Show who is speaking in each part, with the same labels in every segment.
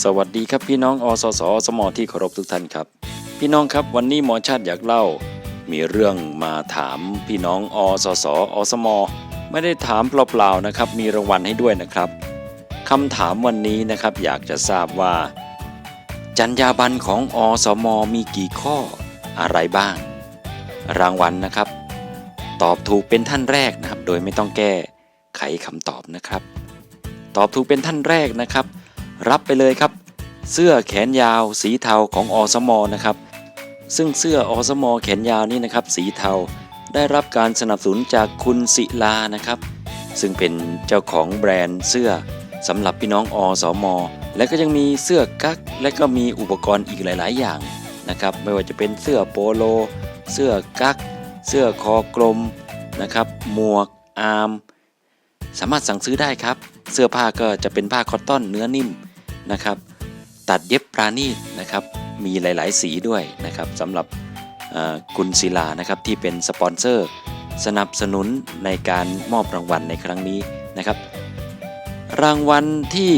Speaker 1: สวัสดีครับพี่น้องอสสสมที่เคารพทุกท่านครับ พี่น้องครับวันนี้หมอชาติอยากเล่า มีเรื่องมาถามพี่น้องอสสอสมไม่ได้ถามเปล่าๆนะครับ มีรางวัลให้ด้วยนะครับคำถามวันนี้นะครับอยากจะทราบว่า จรรยาบรรณของอสมมีกี่ข้ออะไรบ้าง รางวัลนะครับ ตอบถูกเป็นท่านแรกนะครับ โดยไม่ต้องแก้ไขคำตอบนะครับ ตอบถูกเป็นท่านแรกนะครับ รับไปเลยครับ เสื้อแขนยาวสีเทาของอสมอนะครับ ซึ่งเสื้ออสมอแขนยาวนี้นะครับ สีเทาได้รับการสนับสนุนจากคุณศิลานะครับ ซึ่งเป็นเจ้าของแบรนด์เสื้อสำหรับพี่น้องอสมอและก็ยังมีเสื้อกั๊กและก็มีอุปกรณ์อีกหลาย ๆ อย่างนะครับ ไม่ว่าจะเป็นเสื้อโปโล เสื้อกั๊กเสื้อคอกลมนะครับ หมวกอาร์มสามารถสั่งซื้อได้ครับ เสื้อผ้าก็จะเป็นผ้าคอตตอนเนื้อนิ่ม นะครับ ตัดเย็บปราณีตนะครับ มีหลาย ๆ สีด้วยนะครับสำหรับคุณศิลานะครับที่เป็นสปอนเซอร์ สนับสนุนในการมอบรางวัลในครั้งนี้นะครับ รางวัลที่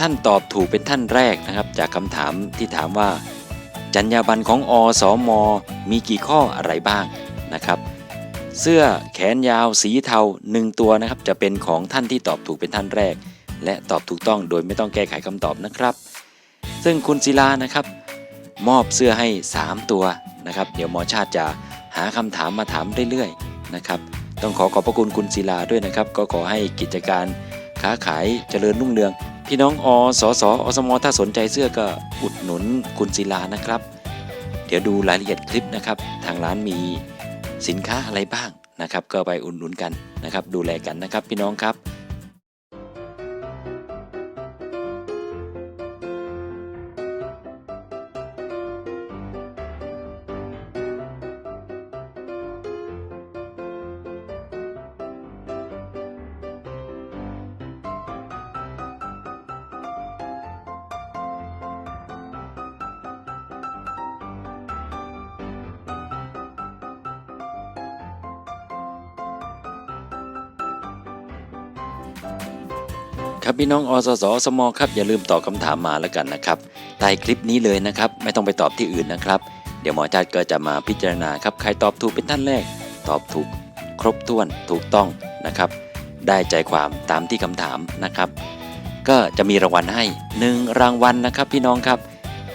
Speaker 1: ท่านตอบถูกเป็นท่านแรกนะครับ จากคำถามที่ถามว่า จรรยาบรรณของอสมมีกี่ข้ออะไรบ้างนะครับ เสื้อแขนยาวสีเทา 1 ตัวนะครับจะเป็นของท่านที่ตอบถูกเป็นท่านแรก และตอบถูกต้องโดยไม่ต้องแก้ไขคำตอบนะครับ ซึ่งคุณศิลานะครับ มอบเสื้อให้ 3 ตัวนะครับ เดี๋ยวหมอชาติจะหาคำถามมาถามเรื่อยๆนะครับ ต้องขอขอบพระคุณคุณศิลาด้วยนะครับ ก็ขอให้กิจการค้าขายเจริญรุ่งเรือง พี่น้องอสสอสมถ้าสนใจเสื้อก็อุดหนุนคุณศิลานะครับ เดี๋ยวดูรายละเอียดคลิปนะครับ ทางร้านมีสินค้าอะไรบ้างนะครับ ก็ไปอุดหนุนกันนะครับ ดูแลกันนะครับ พี่น้องครับ ครับพี่น้องอสสสมครับอย่าลืมตอบคำถามมาแล้วกันนะครับใต้คลิปนี้เลยนะครับ ไม่ต้องไปตอบที่อื่นนะครับ เดี๋ยวหมอจัดก็จะมาพิจารณาครับใครตอบถูกเป็นท่านแรก ตอบถูกครบถ้วนถูกต้องนะครับ ได้ใจความตามที่คำถามนะครับ ก็จะมีรางวัลให้หนึ่งรางวัลนะครับ พี่น้องครับ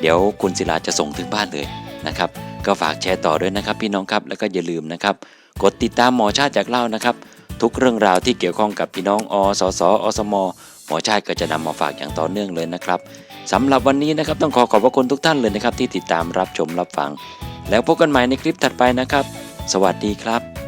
Speaker 1: เดี๋ยวคุณศิลาจะส่งถึงบ้านเลยนะครับ ก็ฝากแชร์ต่อด้วยนะครับ พี่น้องครับแล้วก็อย่าลืมนะครับ กดติดตามหมอชาติจากเล่านะครับ ทุกเรื่องราวที่เกี่ยวข้องกับพี่น้องอสสอสมหมอชาติก็จะนำมาฝากอย่างต่อเนื่องเลยนะครับสำหรับวันนี้นะครับต้องขอขอบพระคุณทุกท่านเลยนะครับ ที่ติดตามรับชมรับฟัง แล้วพบกันใหม่ในคลิปถัดไปนะครับ สวัสดีครับ